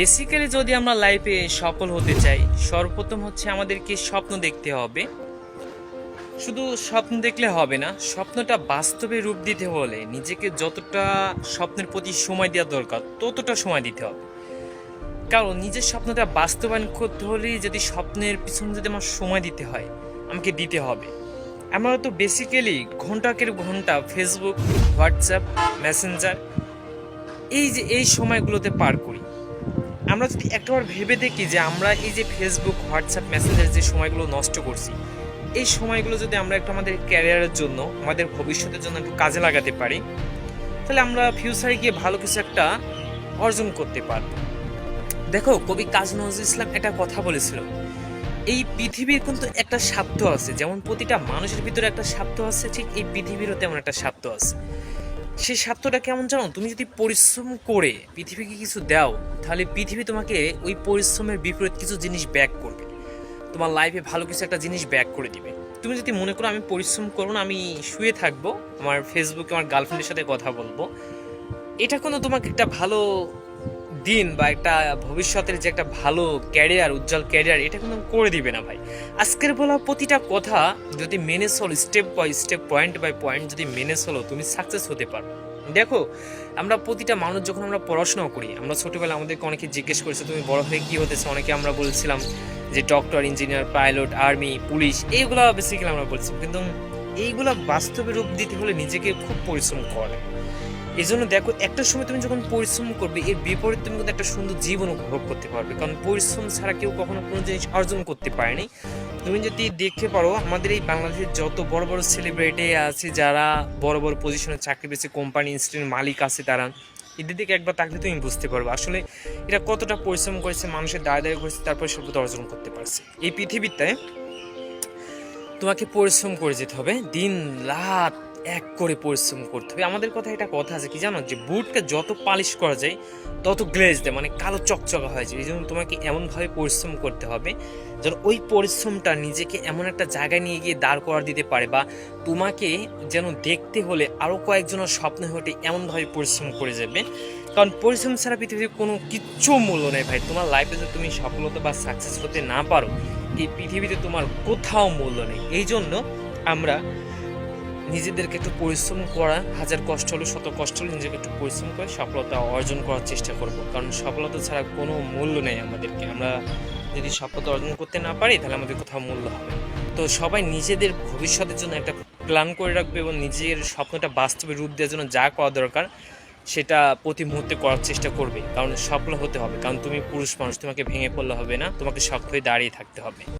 Basically যদি আমরা লাইফে সফল হতে চাই, সর্বপ্রথম হচ্ছে আমাদেরকে স্বপ্ন দেখতে হবে। শুধু স্বপ্ন দেখলে হবে না, স্বপ্নটা বাস্তবে রূপ দিতে হলে নিজেকে যতটা স্বপ্নের প্রতি সময় দেওয়া দরকার, ততটা সময় দিতে হবে। কারণ নিজের স্বপ্নটা বাস্তবায়ন করতে হলেই যদি স্বপ্নের পিছনে যদি আমার সময় দিতে হয়, আমাকে দিতে হবে। আমরা তো বেসিক্যালি ঘন্টাকের ঘণ্টা ফেসবুক হোয়াটসঅ্যাপ মেসেঞ্জার এই যে এই সময়গুলোতে পার করি। আমরা যদি একবার ভেবে দেখি যে আমরা এই যে ফেসবুক হোয়াটসঅ্যাপ মেসেঞ্জার যে সময়গুলো নষ্ট করছি, এই সময়গুলো যদি আমরা একটু আমাদের ক্যারিয়ারের জন্য, আমাদের ভবিষ্যতের জন্য একটু কাজে লাগাতে পারি, তাহলে আমরা ফিউচারে গিয়ে ভালো কিছু একটা অর্জন করতে পারব। দেখো, কবি কাজী নজরুল ইসলাম একটা কথা বলেছিল, এই পৃথিবীর কিন্তু একটা স্বার্থ আছে, যেমন প্রতিটা মানুষের ভিতরে একটা স্বার্থ আছে, ঠিক এই পৃথিবীরও তেমন একটা স্বার্থ আছে। সেই স্বার্থটা কেমন জানো? তুমি যদি পরিশ্রম করে পৃথিবীকে কিছু দাও, তাহলে পৃথিবী তোমাকে ওই পরিশ্রমের বিপরীত কিছু জিনিস ব্যাক করবে। তোমার লাইফে ভালো কিছু একটা জিনিস ব্যাক করে দিবে। তুমি যদি মনে করো আমি পরিশ্রম করব না, আমি শুয়ে থাকব, আমার ফেসবুকে আমার গার্লফ্রেন্ডের সাথে কথা বলব, এটা কোনো তোমাকে একটা ভালো দিন বা একটা ভবিষ্যতের যে একটা ভালো ক্যারিয়ার উজ্জ্বল ক্যারিয়ার এটা কিন্তু করে দিবে না ভাই। আজকের বলা প্রতিটা কথা যদি মেনে চলো step by step point by point যদি মেনে চলো, তুমি সাকসেস হতে পারো দেখো, আমরা প্রতিটা মানুষ যখন আমরা পড়াশোনা করি, আমরা ছোটবেলা আমাদেরকে অনেকে জিজ্ঞেস করেছে, তুমি বড় হয়ে কী হতেছে? অনেকে আমরা বলছিলাম যে doctor engineer pilot army police এইগুলো বেসিক্যালি আমরা বলছি কিন্তু এইগুলা বাস্তবে রূপ দিতে হলে নিজেকে খুব পরিশ্রম করে। এই জন্য দেখো, একটা সময় তুমি যখন পরিশ্রম করবে, এর বিপরীত তুমি কিন্তু একটা সুন্দর জীবন উপভোগ করতে পারবে। কারণ পরিশ্রম ছাড়া কেউ কখনো কোনো জিনিস অর্জন করতে পারেনি। তুমি যদি দেখতে পারো, আমাদের এই বাংলাদেশের যত বড় বড় সেলিব্রিটি আছে, যারা বড় বড় পজিশনে চাকরি পেয়েছে কোম্পানি ইনস্টিটিউট মালিক আছে তারা, এদের দিকে একবার তাকলে তুমি বুঝতে পারবে। আসলে এটা কতটা পরিশ্রম করেছে, মানুষের দায় দায় করেছে তারপর সভ্যতা অর্জন করতে পারছে। এই পৃথিবীতে তোমাকে পরিশ্রম করে যেতে হবে। দিন, রাত এক করে পরিশ্রম করতে হবে। আমাদের কথা এটা কথা আছে, কি জানো? যে বুটকে যত পালিশ করা যায়, তত গ্লেজ দেয় মানে কালো চকচকা হয়ে যায়। এই জন্য তোমাকে এমনভাবে পরিশ্রম করতে হবে, যেন ওই পরিশ্রমটা নিজেকে এমন একটা জায়গায় নিয়ে গিয়ে দাঁড় করা দিতে পারে বা তোমাকে যেন দেখতে হলে আরও কয়েকজনের স্বপ্ন হতে এমনভাবে পরিশ্রম করে যাবে। কারণ পরিশ্রম ছাড়া পৃথিবীতে কোনো কিচ্ছু মূল্য নেই ভাই। তোমার লাইফে যদি তুমি সফলতা বা সাকসেস হতে না পারো, এই পৃথিবীতে তোমার কোথাও মূল্য নেই। এই জন্য আমরা নিজেদেরকে একটু পরিশ্রম করা, হাজার কষ্ট হলে শত কষ্ট হলে নিজেকে একটু পরিশ্রম করে সফলতা অর্জন করার চেষ্টা করব। কারণ সফলতা ছাড়া কোনো মূল্য নেই আমাদেরকে। আমরা যদি সফলতা অর্জন করতে না পারি, তাহলে আমাদের কোথাও মূল্য হবে তো সবাই নিজেদের ভবিষ্যতের জন্য একটা প্ল্যান করে রাখবে এবং নিজের স্বপ্নটা বাস্তবে রূপ দেওয়ার জন্য যা করা দরকার সেটা প্রতি মুহূর্তে করার চেষ্টা করবে, কারণ সফল হতে হবে। কারণ তুমি পুরুষ মানুষ, তোমাকে ভেঙে পড়লে হবে না, তোমাকে শক্ত হয়ে দাঁড়িয়ে থাকতে হবে।